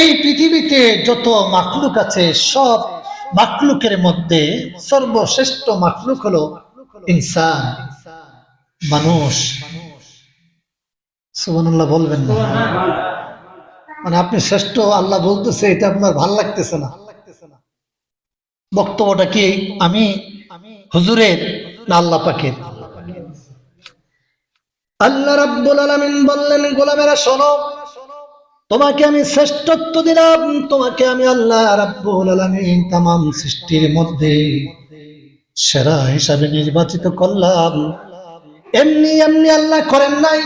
এই পৃথিবীতে যত মাকলুক আছে, সব মাকলুকের মধ্যে সর্বশ্রেষ্ঠ মাকলুক হলো ইনসান, মানুষ। সুবহানাল্লাহ বলবেন না। মানে আপনি শ্রেষ্ঠ, আল্লাহ বলতেছে, এটা আপনার ভালো লাগতেছে না। বক্তব্যটা কি, আমি হুজুরের না আল্লাহ পাকের? আল্লাহ রাব্বুল আলামিন বললেন, গোলামেরা শোনো তোমাকে আমি শ্রেষ্ঠত্ব দিলাম, তোমাকে আমি আল্লাহ তামাম সৃষ্টির মধ্যে সেরা হিসাবে নির্বাচিত করলাম। এমনি এমনি আল্লাহ করেন নাই।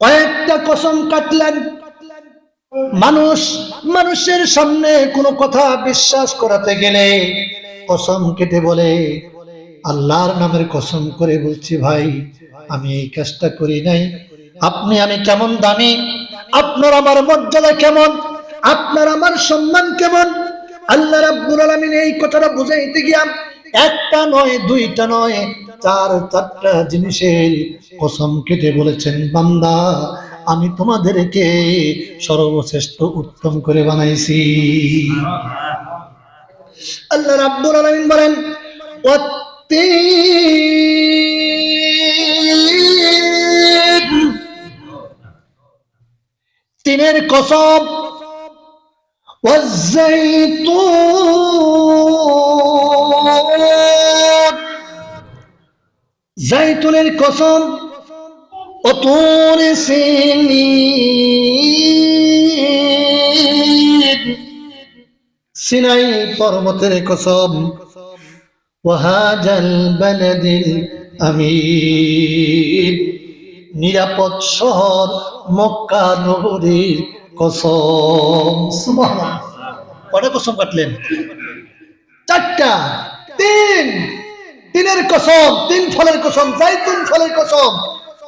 কয়েকটা কসম কাটলেন। মানুষ, মানুষের সামনে কোনো কথা বিশ্বাস করাতে গেলে কসম কেটে বলে, আল্লাহর নামের কসম করে বলছি ভাই, আমি এই কাজটা করি নাই। আপনি আমি কেমন দামি আপনার আমার মর্যাদা কেমন? আপনার আমার সম্মান কেমন? আল্লাহ রাব্বুল আলামিন এই কথাটা বুঝাইতে গিয়া একটা নয়, দুইটা নয়, চার, চারটা জিনিসের কসম কেটে বলেছেন, বান্দা, আমি তোমাদেরকে সর্বশ্রেষ্ঠ উত্তম করে বানাইছি। আল্লাহ রাব্বুল আলামিন বলেন তিনের কসম জাইতুনের কসম অতর সিনাই পর্বতের কসম ওয়াহাজাল বালাদিল আমি নিরাপদ শহর মক্কা নগরীর কসম। কটা কসম কাটলেন? চারটা। তিন। তিনের কসম, তিন ফলের কসম, জাইতুন ফলের কসম।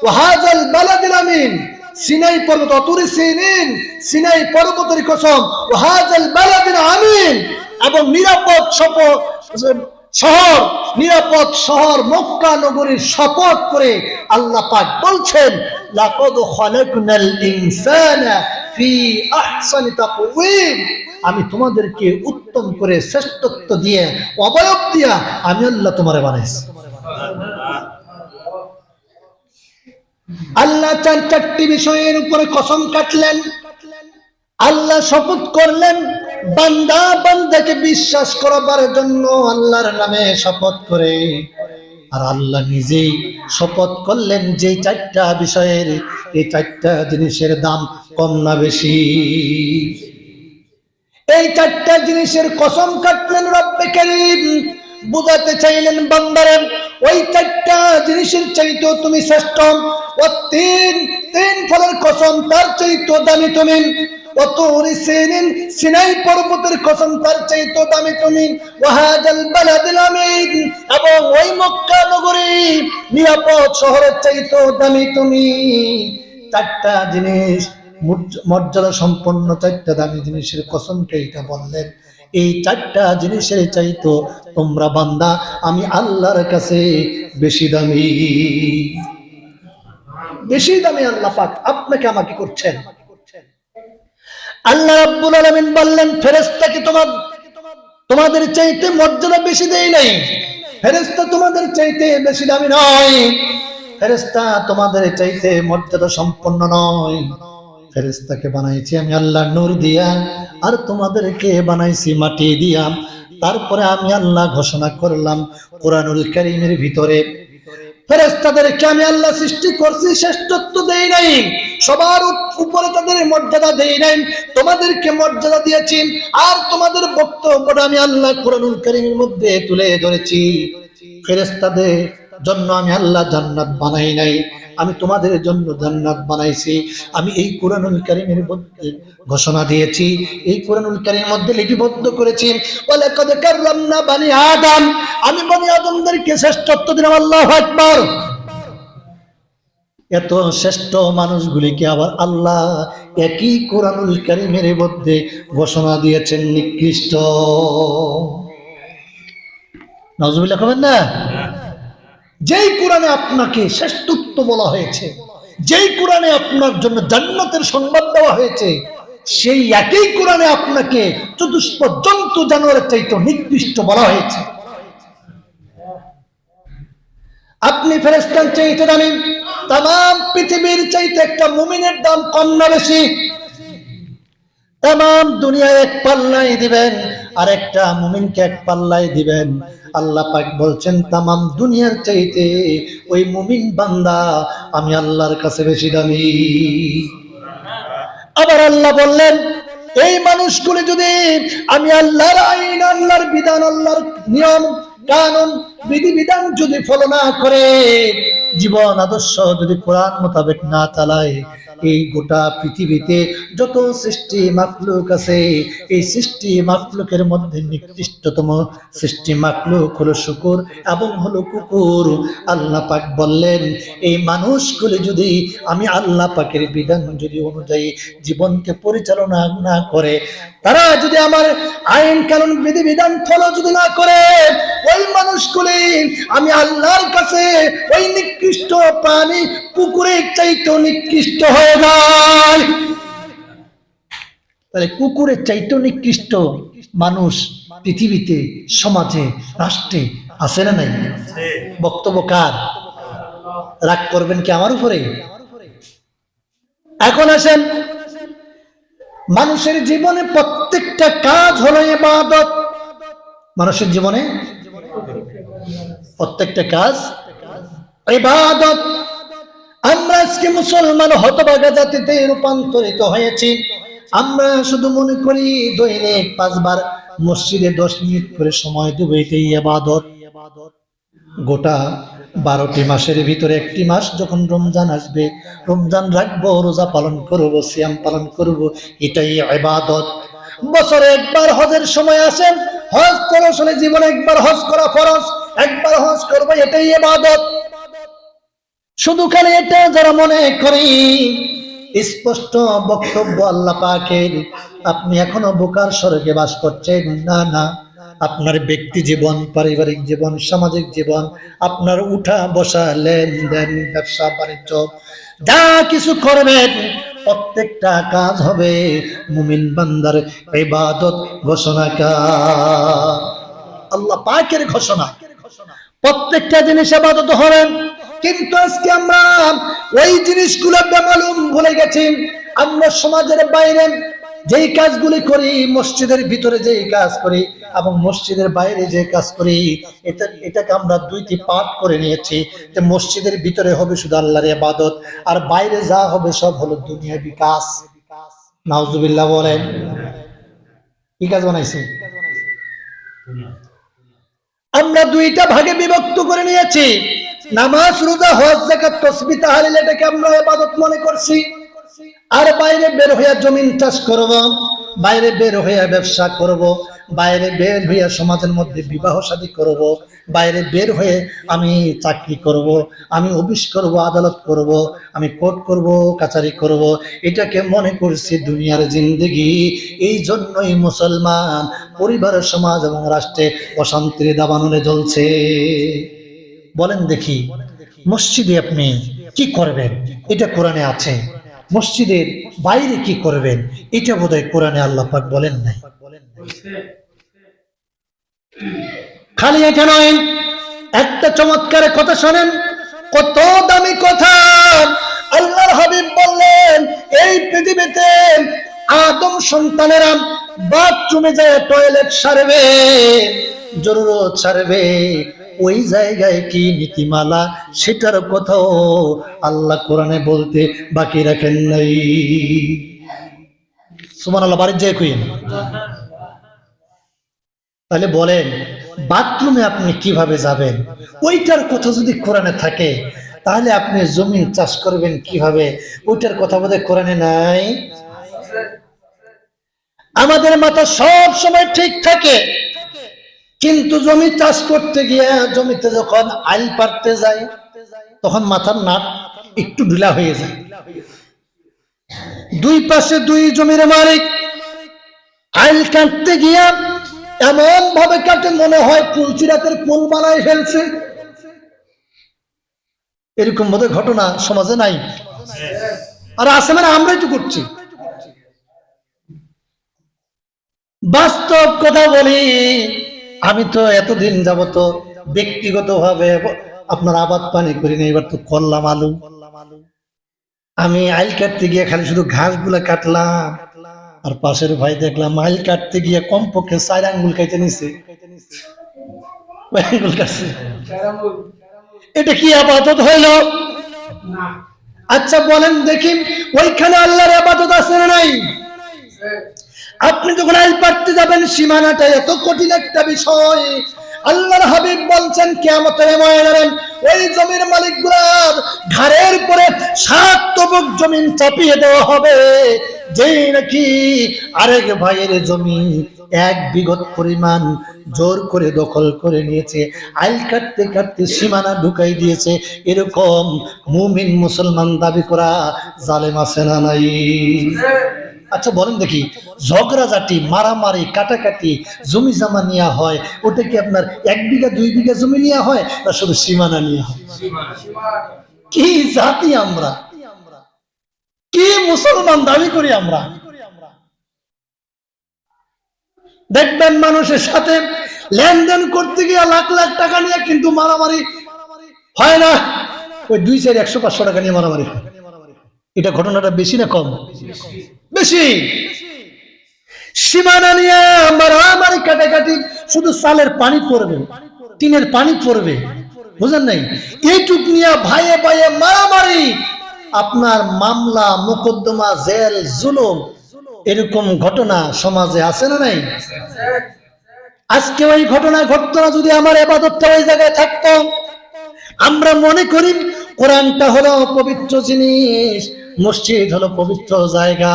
ওয়াহাজাল বালাদিল আমিন। সিনাই পর্বত, অতুরি সিনিন। সিনাই পর্বতের কসম। ওয়াহাজাল বালাদিল আমিন। এবং নিরাপদ শপথ শহর, নিরাপদ শহর, মক্কা নগরীর শপথ করে আল্লাহ পাক বলছেন, লাকাদ খালাকনাল ইনসানা ফি আহসানি তাকওয়িম। আমি তোমাদেরকে উত্তম করে শ্রেষ্ঠত্ব দিয়ে অবয়ব দিয়া আমি আল্লাহ তোমারে বানাইছি। আল্লাহ চার চারটি বিষয়ের উপরে কসম কাটলেন, আল্লাহ শপথ করলেন বান্দা বান্দাকে বিশ্বাস করাবার জন্য আল্লাহর নামে শপথ করে। আর আল্লাহ নিজেই শপথ করলেন যে চারটা বিষয়ের, এই চারটা জিনিসের দাম কম না বেশি। এই চারটা জিনিসের কসম কাটলেন রব্বে করিম। বুঝাতে চাইলেন বান্দারে, ওই চারটা জিনিসের চাইতো তুমি শ্রেষ্ঠ। ও তিন তিন ফলের কসম, তার চাইতো দামি তুমি। অতুরি সিনিন, সিনাই পর্বতের কসম, তার চাইতো দামি তুমি। ওয়াহাজাল বালাদিল আমিন, এবং ওই মক্কা নগরী নিরাপদ শহরের চাইতো দামি তুমি। চারটা জিনিস মর্যাদা সম্পন্ন চারটা দামি জিনিসের কসমকে এটা বললেন। এই চারটা জিনিসের চাইতো তোমরা বান্দা, আমি আল্লাহর কাছে বেশি দামি। বেশি দামি আল্লাহ পাক, আপনাকে আমাকে করছেন। আল্লাহ রাব্বুল আলামিন বললেন ফেরেশতাকে তোমার তোমাদের চাইতে মর্যাদা বেশি দেই নাই। ফেরেশতা তোমাদের চাইতে বেশি দামি নয়। ফেরেশতা তোমাদের চাইতে মর্যাদা সম্পন্ন নয়। ফেরেশতাকে বানাইছি আমি আল্লাহ নূর দিয়া, আর তোমাদেরকে বানাইছি মাটি দিয়া। তারপরে আমি আল্লাহ ঘোষণা করলাম, কোরআনুল কারীমের ভিতরে ফেরেস্তাদেরকে আমি আল্লাহ সৃষ্টি করছি, শ্রেষ্ঠত্ব দেই নাই। সবার উপরে তাদের মর্যাদা দেই নাই। তোমাদেরকে মর্যাদা দিয়েছি, আর তোমাদের বক্তব্যটা আমি আল্লাহ কোরআনুল করিমের মধ্যে তুলে ধরেছি। ফেরেস্তাদের জন্য আমি আল্লাহ জান্নাত বানাই নাই। আমি তোমাদের জন্য জান্নাত বানাইছি। আমি এই কোরআনুল কারীমের মধ্যে ঘোষণা দিয়েছি। এই কোরআনুল কারীমের মধ্যে লিপিবদ্ধ করেছি, ওয়ালাকাদ কাররামনা বানি আদম। আমি বনি আদমদেরকে শ্রেষ্ঠত্ব দিলাম, আল্লাহু আকবার। এত শ্রেষ্ঠ মানুষগুলিকে আবার আল্লাহ একই কোরআনুল কারিমের মধ্যে ঘোষণা দিয়েছেন, নিকৃষ্ট। নজরুল্লাহ কবেন না? যেই কোরআনে আপনাকে শ্রেষ্ঠত্ব বলা হয়েছে, যেই কোরআনে আপনার জন্য জান্নাতের সংবাদ দেওয়া হয়েছে, সেই একই কোরআনে আপনাকে চতুষ্প জন্তু জানোয়ারের চাইতে নিকৃষ্ট বলা হয়েছে। আপনি ফেরেস্তান চাইতে দামি তাম পৃথিবীর চাইতে একটা মুমিনের দাম কম না বেশি। তাম দুনিয়ায় এক পাল্লাই দিবেন আর একটা মুমিনকে এক পাল্লাই দিবেন। আল্লাহ পাক বলছেন, তামাম দুনিয়ার চাইতে ওই মুমিন বান্দা আমি আল্লাহর কাছে বেশি দামি। আবার আল্লাহ বললেন, এই মানুষগুলি যদি আমি আল্লাহর আইন, আল্লাহর বিধান, আল্লাহর নিয়ম, কানুন, বিধিবিধান যদি ফলো না করে, জীবন আদর্শ যদি কোরআন মোতাবেক না চালায় এই গোটা পৃথিবীতে যত সৃষ্টি মাকলুক আছে, এই সৃষ্টি মাকলুকের মধ্যে নিকৃষ্টতম সৃষ্টি মাকলুক হলো শুকুর এবং হলো কুকুর। আল্লাহ পাক বললেন, এই মানুষগুলি যদি আমি আল্লাহ পাকের বিধান যদি অনুযায়ী জীবনকে পরিচালনা না করে, তারা যদি আমার আইন কানুন বিধিবিধান ফলো যদি না করে, ওই মানুষগুলি আমি আল্লাহর কাছে ওই নিকৃষ্ট প্রাণী কুকুরের চাইতে নিকৃষ্ট হয়ে যায় তাহলে কুকুরের চাইতে নিকৃষ্ট মানুষ পৃথিবীতে সমাজে রাষ্ট্রে আছে না নাই? বক্তব্য কার? রাগ করবেন কি আমার উপরে? এখন আসেন মানুষের জীবনে প্রত্যেকটা কাজ হলো ইবাদত। মানুষের জীবনে প্রত্যেকটা কাজ ইবাদত। আমরা আজকে মুসলমান হতভাগা জাতিতে রূপান্তরিত হয়েছি। আমরা শুধু মনে করি দৈনিক পাঁচবার মসজিদে দশ মিনিট করে সময় দেবো, এটাই ইবাদত গোটা বারোটি মাসের ভিতরে একটি মাস যখন রমজান আসবে, রমজান রাখব, রোজা পালন করব, সিয়াম পালন করব, এটাই ইবাদত বছরে একবার হজের সময় আসেন, হজ করে জীবনে একবার হজ করা ফরজ, একবার হজ করব, এটাই ইবাদত শুধু খালি এটা যারা মনে করি, স্পষ্ট বক্তব্য আল্লাহ পাকের, আপনি এখনও বোকার স্বর্গে বাস করছেন। না না, আপনার ব্যক্তি জীবন, পারিবারিক জীবন, সামাজিক জীবন, আপনার উঠা বসা লেনদেন, ব্যবসা, বাণিজ্য, যা কিছু করবেন, প্রত্যেকটা কাজ হবে মুমিন বান্দার ইবাদত ঘোষণা আল্লাহ পাকের ঘোষণা। প্রত্যেকটা জিনিস আবাদত হবেন কিন্তু আজকে আমরা ওই জিনিসগুলো বেমালুম ভুলে গেছি। আমরা সমাজের বাইরে যেই কাজগুলি করি, মসজিদের ভিতরে যেই কাজ করি এবং মসজিদের বাইরে যে কাজ করি, এটা, এটাকে আমরা দুইটি পাঠ করে নিয়েছি। যে মসজিদের ভিতরে হবে শুধু আল্লাহর ইবাদত, আর বাইরে যা হবে সব হলো দুনিয়া বিকাশ। নাউজুবিল্লাহ বলেন। কি কাজ বানাইছি? আমরা দুইটা ভাগে বিভক্ত করে নিয়েছি। নামাজ, রোজা, হজ জাকাত তসবি, তাহলিল এটাকে আমরা ইবাদত মনে করছি? আর বাইরে বের হইয়া জমিন চাষ করব, বাইরে বের হইয়া ব্যবসা করব, বাইরে বের হইয়া সমাজের মধ্যে বিবাহ শাদী করব, বাইরে বের হয়ে আমি চাকরি করব, আমি অফিস করব, আদালত করব, আমি কোর্ট করব কাচারি করব। এটাকে মনে করছি দুনিয়ার জিন্দগি। এই জন্যই মুসলমান, পরিবার, সমাজ এবং রাষ্ট্রে অশান্তির দাবানলে জ্বলছে। বলেন দেখি, মসজিদে আপনি কি করবেন? এটা কোরআনে আছে। মসজিদের বাইরে কি করবেন? এটা বোধহয় কোরআনে আল্লাহ পাক বলেন নাই। খালি এটা নয়, একটা চমৎকার কথা শোনেন, কত দামি কথা। আল্লাহর হাবিব বললেন, এই পৃথিবীতে আদম সন্তানেরা বাথরুমে যায়, টয়লেট সারবে। জরুরত সারবে ওই জায়গায় কি নীতিমালা, সেটার কথাও আল্লাহ কোরআনে বলতে বাকি রাখেন নাই। সুমান আল্লাহ তাহলে বলেন, বাথরুমে আপনি কীভাবে যাবেন? ওইটার কথা যদি কোরআনে থাকে, তাহলে আপনি জমি চাষ করবেন কীভাবে? ওইটার কথা বোধহয় কোরআনে নাই। আমাদের মাথা সব সময় ঠিক থাকে। কিন্তু জমি চাষ করতে গিয়ে জমিতে যখন আইল পারতে যায়, তখন মাথার নাট একটু ঢিলা হয়ে যায়। দুই পাশে দুই জমির মালিক আইল কাটতে গিয়া এমন ভাবে কাটে মনে হয় কুলচিরাতের পুল বানায় ফেলছে। এরকম বোধ ঘটনা সমাজে নাই। আর আছে মানে আমরাই তো করছি। বাস্তব কথা বলি আমি তো এতদিন যাবত ব্যক্তিগত ভাবে আপনার আবাদ পানি করি না এবার তো করলাম আলু। আমি আইল কাটতে গিয়ে খালি শুধু ঘাসগুলা কাটলাম, আর পাশের ভাই দেখলাম আইল কাটতে গিয়ে কমপক্ষে চার আঙ্গুল খাইতে নিছে। এটা কি আবাদত হইল? আচ্ছা বলেন দেখি, ওইখানে আল্লাহর আবাদত আছে না নাই? আপনি যখন আইল পাড়তে যাবেন, সীমানাটা এত কঠিন একটা বিষয়। আল্লাহর হাবিব বলছেন কেমতের ময়দানে ওই জমির মালিকগুলার ঘাড়ের পরে সাত তবক জমিন চাপিয়ে দেওয়া হবে। যেই নাকি আরেক ভাইয়ের জমি এক বিগত পরিমাণ জোর করে দখল করে নিয়েছে, আইল কাটতে কাটতে সীমানা ঢুকাই দিয়েছে। এরকম মুমিন মুসলমান দাবি করা জালেম আছে না নাই? আচ্ছা বলেন দেখি, ঝগড়াঝাটি, মারামারি, কাটাকাটি, জমি জমা নেওয়া হয়, ওটা কি আপনার এক বিঘা, দুই বিঘা জমি নেওয়া হয় না শুধু সীমানা নেওয়া হয়? কি জাতি আমরা? কি মুসলমান দাবি করি আমরা? দেখবেন মানুষের সাথে লেনদেন করতে গিয়ে লাখ লাখ টাকা নিয়ে কিন্তু মারামারি হয় না? ওই দুই চার একশো পাঁচশো টাকা নিয়ে মারামারি এটা ঘটনাটা বেশি না কম? বেশি। সীমানা নিয়ে মারামারি কাটাকাটি, শুধু সালের পানি পড়বে, টিনের পানি পড়বে, বুঝেন নাই? এইটুক নিয়ে ভাইয়ে ভাইয়ে মারামারি। আপনার মামলা, মোকদ্দমা, জেল, জুলুম, এরকম ঘটনা সমাজে আছে না নাই? আজকে ওই ঘটনা ঘটতো না, যদি আমার এবাদতটা ওই জায়গায় থাকতো। আমরা মনে করি, কোরআনটা হলো পবিত্র জিনিস। মসজিদ হলো পবিত্র জায়গা।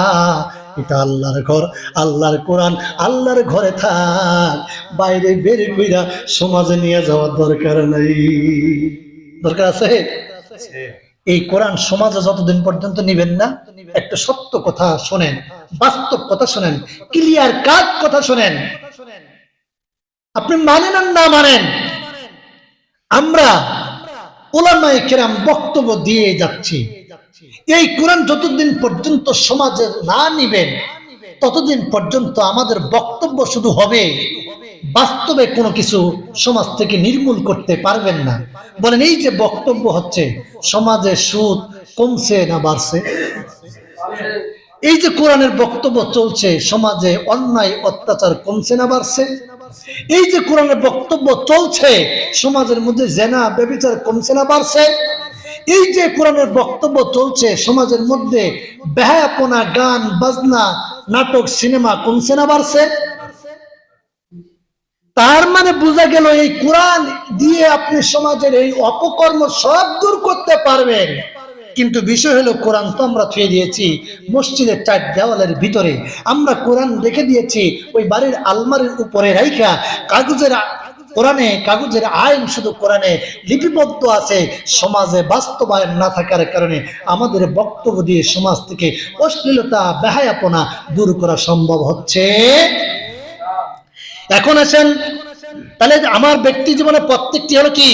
এটা আল্লাহর ঘর, আল্লাহর কোরআন, আল্লাহর ঘরে থাক। বাইরে বের কইরা সমাজে নিয়ে যাওয়ার দরকার নাই। দরকার আছে? এই কোরআন সমাজে যতদিন পর্যন্ত নিবেন না, একটা সত্য কথা শোনেন, বাস্তব কথা শোনেন ক্লিয়ার কাজ কথা শোনেন। আপনি মানেন আর না মানেন? আমরা ওলামায়ে কেরাম বক্তব্য দিয়ে যাচ্ছি। এই কোরআন যতদিন পর্যন্ত সমাজে না নিবেন, ততদিন পর্যন্ত আমাদের বক্তব্য শুধু হবে, বাস্তবে কোনো কিছু সমাজ থেকে নির্মূল করতে পারবেন না। বলেন, এই যে বক্তব্য হচ্ছে, সমাজে সুদ কমছে না বাড়ছে? এই যে কোরআনের বক্তব্য চলছে, সমাজে অন্যায়, অত্যাচার কমছে না বাড়ছে? এই যে কোরআনের বক্তব্য চলছে, সমাজের মধ্যে জেনা, ব্যবচার কমছে না বাড়ছে? এই যে কোরআনের বক্তব্য চলছে সমাজের মধ্যে বেহায়াপনা, গান, বাজনা, নাটক, সিনেমা কমছে না বাড়ছে? তার মানে বোঝা গেল এই কোরআন দিয়ে আপনি সমাজের এই অপকর্ম সব দূর করতে পারবেন। কিন্তু বিষয় হলো কোরআন তো আমরা থুয়ে দিয়েছি মসজিদের চার দেওয়ালের ভিতরে। আমরা কোরআন রেখে দিয়েছি, ওই বাড়ির আলমারির উপরে রাইখা কাগজের কোরআনে, কাগজের আইন শুধু কোরআনে লিপিবদ্ধ আছে, সমাজে বাস্তবায়ন না থাকার কারণে আমাদের বক্তব্য দিয়ে সমাজ থেকে অশ্লীলতা, বেহায়াপনা দূর করা সম্ভব হচ্ছে। এখন আছেন তাহলে আমার ব্যক্তি জীবনে প্রত্যেকটি হলো কি?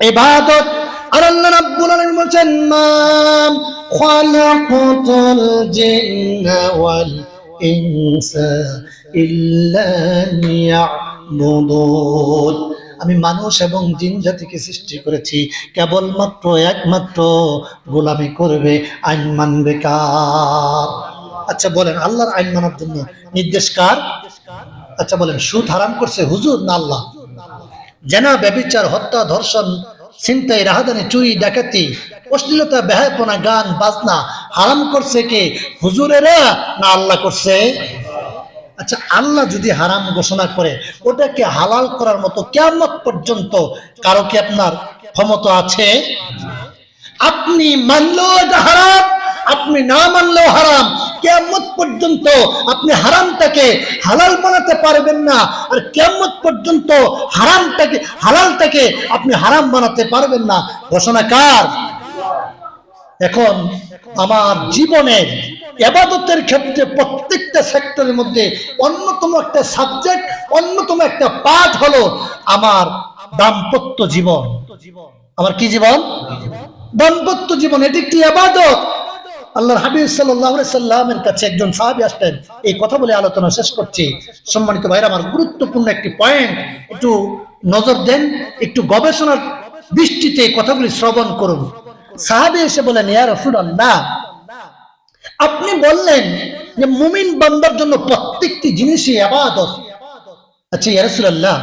ইবাদত। আর আল্লাহ লিয়াবুদুন আমি মানুষ এবং জিন জাতিকে সৃষ্টি করেছি। কেবলমাত্র একমাত্র গোলামি করবে আইন মানবে কার? আচ্ছা বলেন, আল্লাহর আইন মানার জন্য নির্দেশ কার? আচ্ছা বলেন, সুদ হারাম করছে হুজুর না আল্লাহ? জেনা, ব্যবিচার, হত্যা, ধর্ষণ, ছিনতাই, রাহাদানি, চুরি, ডাকাতি, অশ্লীলতা, বেহায়পনা, গান, বাজনা হারাম করছে কে? হুজুরেরা না আল্লাহ করছে? আচ্ছা আল্লাহ যদি হারাম ঘোষণা করে, ওটাকে হালাল করার মতো কেমন পর্যন্ত কারও কি আপনার ক্ষমতা আছে? আপনি মানলেও এটা হারাম, আপনি না মানলেও হারাম। কেমন পর্যন্ত আপনি হারামটাকে হালাল বানাতে পারবেন না, আর কেমন পর্যন্ত হারামটাকে, হালালটাকে আপনি হারাম বানাতে পারবেন না। ঘোষণা কার? এখন আমার জীবনের এবাদতের ক্ষেত্রে প্রত্যেকটা সেক্টরের মধ্যে অন্যতম একটা সাবজেক্ট অন্যতম একটা পাঠ হলো আমার দাম্পত্য জীবন। আমার কি জীবন? দাম্পত্য জীবন। এটি একটি আবাদত। আল্লাহর হাবিব সাল্লামের কাছে একজন সাহাবি আসলেন। এই কথা বলে আলোচনা শেষ করছি। সম্মানিত ভাইরা আমার গুরুত্বপূর্ণ একটি পয়েন্ট একটু নজর দেন, একটু গবেষণার দৃষ্টিতে এই কথাগুলি শ্রবণ করুন। সাহাবি এসে বলেন ইয়া রাসূলুল্লাহ। আপনি বললেন যে, মুমিন বান্দার জন্য প্রত্যেকটি জিনিসই আবাদত। আচ্ছা ইয়া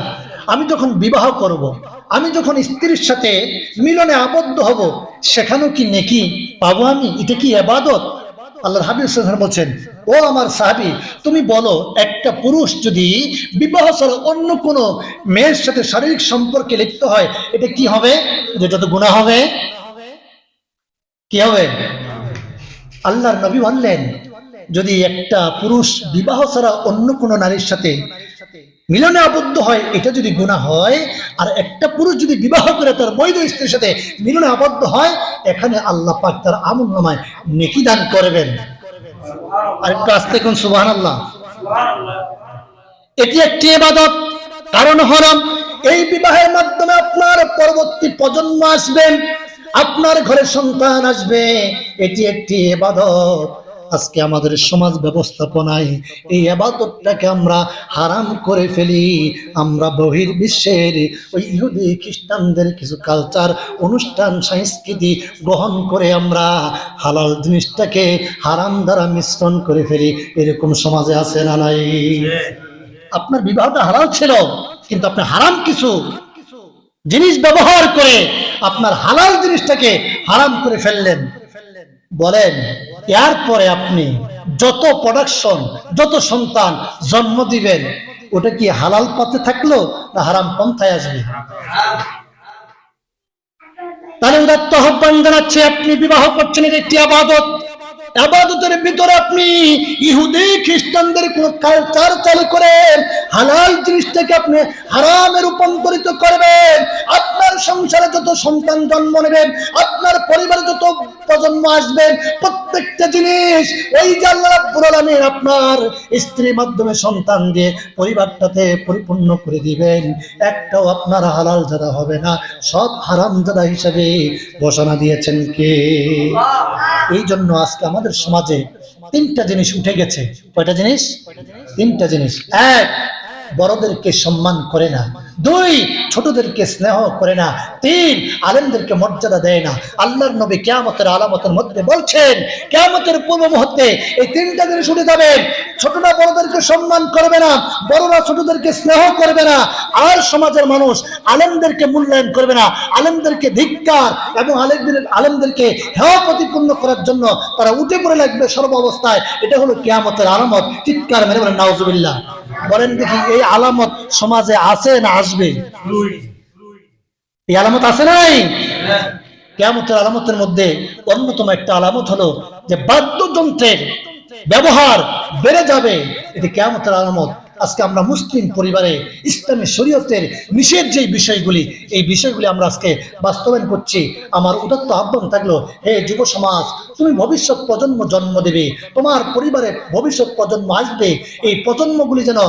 আমি যখন বিবাহ করব। আমি যখন স্ত্রীর সাথে মিলনে আবদ্ধ হব, সেখানেও কি নেকি পাবো আমি? এটা কি আবাদত? আল্লাহর হাবিব বলছেন, ও আমার সাহাবি, তুমি বলো, একটা পুরুষ যদি বিবাহ ছাড়া অন্য কোনো মেয়ের সাথে শারীরিক সম্পর্কে লিপ্ত হয়, এটা কি হবে? যেটা তো গুনাহ হবে? কি হবে? আল্লাহর নবী বললেন যদি একটা পুরুষ বিবাহ ছাড়া অন্য কোনো নারীর সাথে মিলনে আবদ্ধ হয়, এটা যদি গুণা হয়, আর একটা পুরুষ যদি বিবাহ করে তার বৈধ স্ত্রীর সাথে মিলনে আবদ্ধ হয়, এখানে আল্লাহ পাক তার আমল নামায় নেকি দান করবেন। আর আসতে কোন সুবাহ আল্লাহ এটি একটি ইবাদত, কারণ হরম এই বিবাহের মাধ্যমে আপনার পরবর্তী প্রজন্ম আসবেন। আপনার ঘরে সন্তান আসবে এটি একটি ইবাদত আজকে আমাদের সমাজ ব্যবস্থাপনায় এই আবাদতটাকে আমরা হারাম করে ফেলি। আমরা বহির বিশ্বের ওই ইহুদি খ্রিস্টানদের কিছু কালচার অনুষ্ঠান সংস্কৃতি গ্রহণ করে আমরা হালাল জিনিসটাকে হারাম দ্বারা মিশ্রণ করে ফেলি। এরকম সমাজে আছে না নাই? আপনার বিবাহটা হারাম ছিল কিন্তু আপনি হারাম কিছু জিনিস ব্যবহার করে আপনার হালাল জিনিসটাকে হারাম করে ফেললেন। বলেন, এরপরে আপনি যত প্রোডাকশন যত সন্তান জন্ম দিবেন, ওটা কি হালাল পথে থাকল না হারাম পন্থায় আসবে? তাহলে উদাত্ত আহ্বান জানাচ্ছে, আপনি বিবাহ করছেন একটি আবাদত। আবাদতের ভিতরে আপনি ইহুদি খ্রিস্টানদের কোন কালচার চালু করেন হালাল জিনিসটাকে আপনি হারামে রূপান্তরিত করবেন। আপনার সংসারে যত সন্তান জন্ম নেবেন আপনার পরিবারে যত প্রজন্ম আসবেন প্রত্যেকটা জিনিস ওই আলামিন আপনার স্ত্রীর মাধ্যমে সন্তান দিয়ে পরিবারটাতে পরিপূর্ণ করে দিবেন। একটাও আপনার হালাল যারা হবে না সব হারাম যারা হিসাবে ঘোষণা দিয়েছেন কে? এই জন্য আজকে আমাদের সমাজে তিনটা জিনিস উঠে গেছে। কয়টা জিনিস? তিনটা জিনিস। এক, বড়দেরকে সম্মান করে না। দুই, ছোটদেরকে স্নেহ করে না। তিন, আলেমদেরকে মর্যাদা দেয় না। আল্লাহর নবী কেয়ামতের আলামতের মধ্যে বলছেন, কেয়ামতের পূর্ব মুহূর্তে এই তিনটা জিনিস উঠে যাবে। ছোটরা বড়দেরকে সম্মান করবে না, বড়রা ছোটদেরকে স্নেহ করবে না। আর সমাজের মানুষ আলেমদেরকে মূল্যায়ন করবে না। আলেমদেরকে ধিক্কার এবং আলেমদের, আলেমদেরকে হেওয়া প্রতিপূর্ণ করার জন্য তারা উঠে পড়ে লাগবে সর্ব অবস্থায় এটা হলো কেয়ামতের আলামত। চিৎকার মেরে বলেন, নাউজুবিল্লাহ। বলেন দেখি, এই আলামত সমাজে আছে না আসবে? এই আলামত আছে নাই? কেয়ামতের আলামতের মধ্যে অন্যতম একটা আলামত হলো যে বাদ্যযন্ত্রের ব্যবহার বেড়ে যাবে। এটি কেয়ামতের আলামত আজকে আমরা মুসলিম পরিবারে ইসলামী শরীয়তের নিষেধ যে বিষয়গুলি, এই বিষয়গুলি আমরা আজকে বাস্তবায়ন করছি। আমার উদাত্ত আহ্বান থাকল, হে যুব সমাজ, তুমি ভবিষ্যৎ প্রজন্ম জন্ম দেবে, তোমার পরিবারের ভবিষ্যৎ প্রজন্ম আসবে, এই প্রজন্মগুলি যেন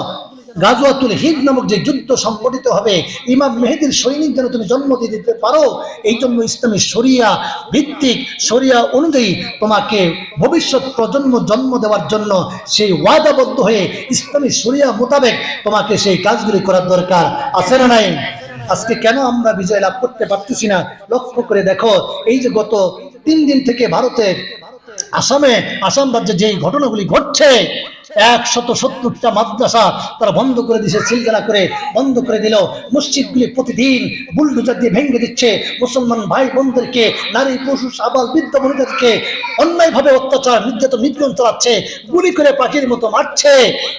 গাজওয়াতুল হিদ নামক যে যুদ্ধ সংগঠিত হবে, ইমাম মেহেদির সৈনিক যেন তুমি জন্ম দিয়ে দিতে পারো, এই জন্য ইসলামী শরিয়া ভিত্তিক শরিয়া অনুযায়ী তোমাকে ভবিষ্যৎ প্রজন্ম জন্ম দেওয়ার জন্য সেই ওয়াদাবদ্ধ হয়ে ইসলামী শরিয়া মোতাবেক তোমাকে সেই কাজগুলি করার দরকার। আছে না নাই? আজকে কেন আমরা বিজয় লাভ করতে পারতেছি না? লক্ষ্য করে দেখো, এই যে গত তিন দিন থেকে ভারতের আসামে, আসাম রাজ্যে যে ঘটনাগুলি ঘটছে একশত সত্তরটা মাদ্রাসা তারা বন্ধ করে দিছে, সিলগালা করে বন্ধ করে দিল। মসজিদগুলি প্রতিদিন বুলডোজার দিয়ে ভেঙে দিচ্ছে। মুসলমান ভাই বোনদেরকে, নারী, পশু, সাবাল, বৃদ্ধ মহিলাদেরকে অন্যায়ভাবে অত্যাচার, নির্যাতন, নিপীড়ন চালাচ্ছে, গুলি করে পাখির মতো মারছে।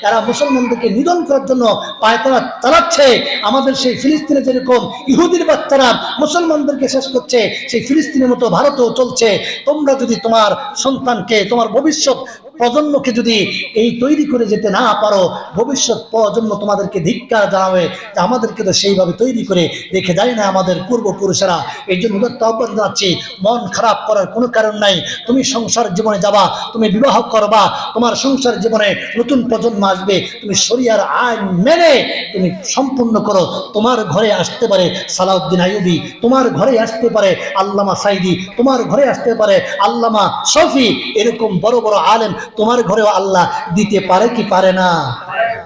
এরা মুসলমানদেরকে নিধন করার জন্য পায়তারা চালাচ্ছে। আমাদের সেই ফিলিস্তিনে যেরকম ইহুদির বাচ্চারা মুসলমানদেরকে শেষ করছে, সেই ফিলিস্তিনের মতো ভারতেও চলছে। তোমরা যদি তোমার সন্তানকে, তোমার ভবিষ্যৎ প্রজন্মকে যদি এই তৈরি করে যেতে না পারো, ভবিষ্যৎ প্রজন্ম তোমাদেরকে ধিক্কার জানাবে আমাদেরকে তো সেইভাবে তৈরি করে রেখে যায় না আমাদের পূর্বপুরুষেরা। এই জন্য উদাত্ত আহ্বান জানাচ্ছি, মন খারাপ করার কোনো কারণ নাই। তুমি সংসার জীবনে যাবা, তুমি বিবাহ করবা, তোমার সংসার জীবনে নতুন প্রজন্ম আসবে, তুমি শরিয়ার আইন মেনে তুমি সম্পূর্ণ করো। তোমার ঘরে আসতে পারে সালাউদ্দিন আইয়ুবি, তোমার ঘরে আসতে পারে আল্লামা সাইদি, তোমার ঘরে আসতে পারে আল্লামা শফি। এরকম বড় বড় আলেম তোমার ঘরেও আল্লাহ দিতে পারে কি পারে না?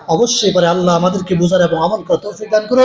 অবশ্যই পারে। আল্লাহ আমাদেরকে বোঝার এবং আমল করা তৌফিক দান করো